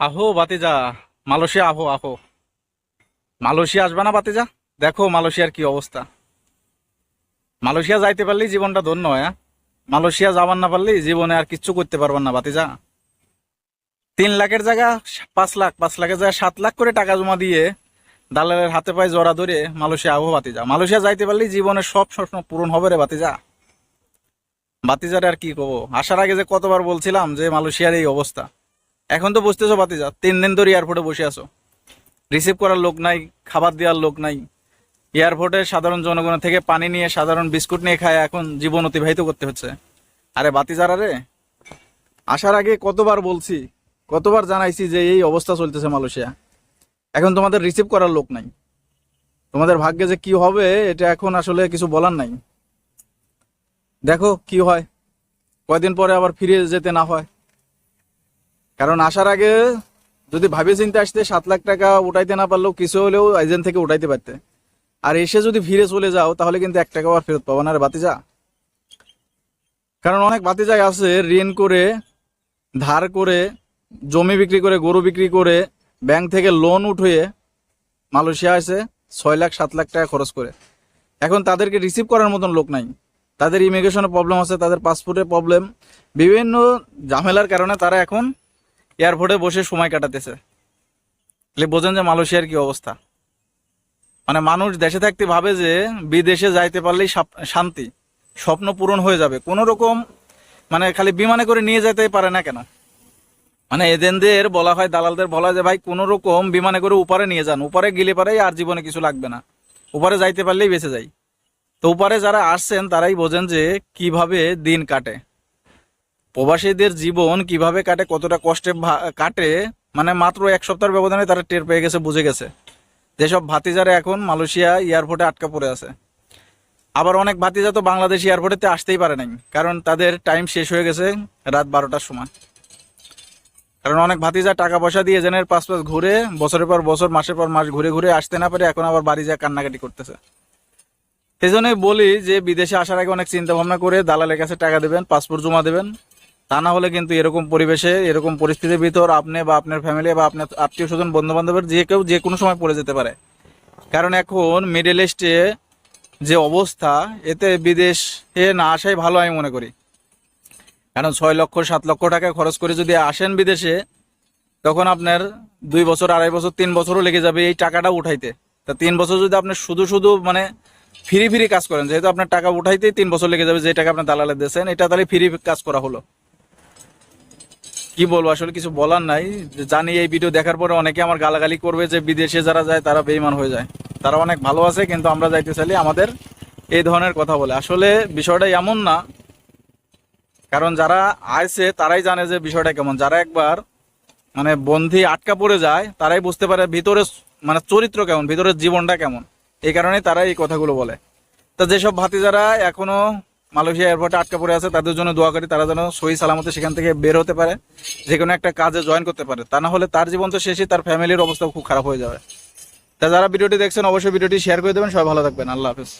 আহো বাতিজা, মালয়েশিয়া আহো আহো। মালয়েশিয়া আসবে না বাতিজা? দেখো মালয়েশিয়ার কি অবস্থা। মালয়েশিয়া যাইতে পারলেই জীবনটা ধন্য, হয়? হ্যাঁ? মালয়েশিয়া যাবার না পারলেই জীবনে আর কিচ্ছু করতে পারবেন না বাতিজা। তিন লাখের জায়গা, পাঁচ লাখ, পাঁচ লাখের জায়গা সাত লাখ করে টাকা জমা দিয়ে দালালের হাতে পায়ে জড়া ধরে মালয়েশিয়া আহো বাতিজা। মালয়েশিয়া যাইতে পারলেই জীবনের সব স্বপ্ন পূরণ হবে রে বাতিজা। বাতিজারে আর কি কবো? আসার আগে যে কতবার বলছিলাম যে মালয়েশিয়ার এই অবস্থা। এখন তো বুঝতেছো বাতিজা তিন দিন ধরে এয়ারপোর্টে বসে আছো। রিসিভ করার লোক নাই, খাবার দেওয়ার লোক নাই। এয়ারপোর্টে সাধারণ জনগণের থেকে পানি নিয়ে, সাধারণ বিস্কুট নিয়ে খায় এখন জীবন অতিবাহিত করতে হচ্ছে। আরে বাতিজারা রে, আসার আগে কতবার বলছি, কতবার জানাইছি যে এই অবস্থা চলতেছে মালয়েশিয়া। এখন তোমাদের রিসিভ করার লোক নাই। তোমাদের ভাগ্যে যে কি হবে, এটা এখন আসলে কিছু বলার নাই। দেখো কি হয়, কয়দিন পরে আবার ফিরে যেতে না হয়। কারণ আসার আগে যদি ভাবে চিন্তে আসতে সাত লাখ টাকা উঠাইতে না পারলেও কিছু হলেও এজেন্ট থেকে উঠাইতে পারতে। আর এসে যদি ফিরে চলে যাও, তাহলে কিন্তু এক টাকাও আর ফেরত পাবো না রে বাতিজা কারণ অনেক বাতি বাতিজাই আছে, ঋণ করে, ধার করে, জমি বিক্রি করে, গরু বিক্রি করে, ব্যাংক থেকে লোন উঠিয়ে মালয়েশিয়া আছে ছয় লাখ, সাত লাখ টাকা খরচ করে। এখন তাদেরকে রিসিভ করার মতন লোক নাই। তাদের ইমিগ্রেশনে প্রবলেম আছে, তাদের পাসপোর্টে প্রবলেম বিভিন্ন ঝামেলার কারণে তারা এখন এয়ারপোর্টে বসে সময় কাটাতেছে। তাহলে বোঝেন যে মালয়েশিয়ার কি অবস্থা। মানে মানুষ দেশে থাকতে ভাবে যে বিদেশে যাইতে পারলেই শান্তি, স্বপ্ন পূরণ হয়ে যাবে। কোন রকম মানে খালি বিমানে করে নিয়ে যেতে পারে না কেন? মানে এজেন্টদের বলা হয়, দালালদের বলা হয় যে ভাই, কোন রকম বিমানে করে উপরে নিয়ে যান। উপরে গেলে পারে আর জীবনে কিছু লাগবে না। উপরে যাইতে পারলেই বেঁচে যাই। তো উপরে যারা আসছেন, তারাই বোঝেন যে কীভাবে দিন কাটে। প্রবাসীদের জীবন কীভাবে কাটে, কতটা কষ্টে কাটে মানে মাত্র এক সপ্তাহের ব্যবধানে তারা টের পেয়ে গেছে, বুঝে গেছে। যেসব ভাতিজারা এখন মালয়েশিয়া এয়ারপোর্টে আটকা পড়ে আছে। আবার অনেক ভাতিজা তো বাংলাদেশ এয়ারপোর্টেতে আসতেই পারে নাই, কারণ তাদের টাইম শেষ হয়ে গেছে রাত বারোটার সময়। কারণ অনেক ভাতিজা টাকা পয়সা দিয়ে এজেন্টের পাঁচ পাঁচ ঘুরে, বছরের পর বছর, মাসের পর মাস ঘুরে ঘুরে আসতে না পারে এখন আবার বাড়ি যা কান্নাকাটি করতেছে। সেই জন্যই বলি যে, বিদেশে আসার আগে অনেক চিন্তা ভাবনা করে দালালের কাছে টাকা দেবেন, পাসপোর্ট জমা দেবেন তা না হলে কিন্তু এরকম পরিবেশে, এরকম পরিস্থিতির ভিতর আপনি বা আপনার ফ্যামিলি বা আপনার আত্মীয় স্বজন বন্ধু বান্ধবের যে কেউ যে কোনো সময় পড়ে যেতে পারে। কারণ এখন মিডল ইস্টে যে অবস্থা, এতে বিদেশে না আসাই ভালো আমি মনে করি। কারণ ছয় লক্ষ, সাত লক্ষ টাকা খরচ করে যদি আসেন বিদেশে, তখন আপনার দুই বছর, আড়াই বছর, তিন বছরও লেগে যাবে এই টাকাটা উঠাইতে। তা তিন বছর যদি আপনি শুধু শুধু মানে ফ্রি ফ্রি কাজ করেন, যেহেতু আপনার টাকা উঠাইতেই তিন বছর লেগে যাবে যে টাকা আপনার দালালে দিয়েছেন, এটা তাহলে ফ্রি কাজ করা হলো। কি বলব, আসলে কিছু বলার নাই। জানি এই ভিডিও দেখার পরে অনেকে আমার গালাগালি করবে যে বিদেশে যারা যায়, তারা বেইমান হয়ে যায়। তারা অনেক ভালো আছে, কিন্তু আমরা যাইতে চাইলে আমাদের এই ধরনের কথা বলে। আসলে বিষয়টা এমন না, কারণ যারা আইছে, তারাই জানে যে বিষয়টা কেমন। যারা একবার মানে বন্ধি আটকা পড়ে যায়, তারাই বুঝতে পারে ভিতরে মানে চরিত্র কেমন, ভিতরের জীবনটা কেমন। এই কারণে তারা এই কথাগুলো বলে। তা যেসব ভাতি যারা এখনও মালয়েশিয়া এয়ারপোর্টে আটকা পড়ে আছে, তাদের জন্য দোয়া করি তারা যেন সহি সালামতে সেখান থেকে বের হতে পারে, যে কোনো একটা কাজে জয়েন করতে পারে। তা না হলে তার জীবন তো শেষই, তার ফ্যামিলির অবস্থা খুব খারাপ হয়ে যাবে। তা যারা ভিডিওটি দেখছেন, অবশ্যই ভিডিওটি শেয়ার করে দেবেন। সবাই ভালো থাকবেন। আল্লাহ হাফিজ।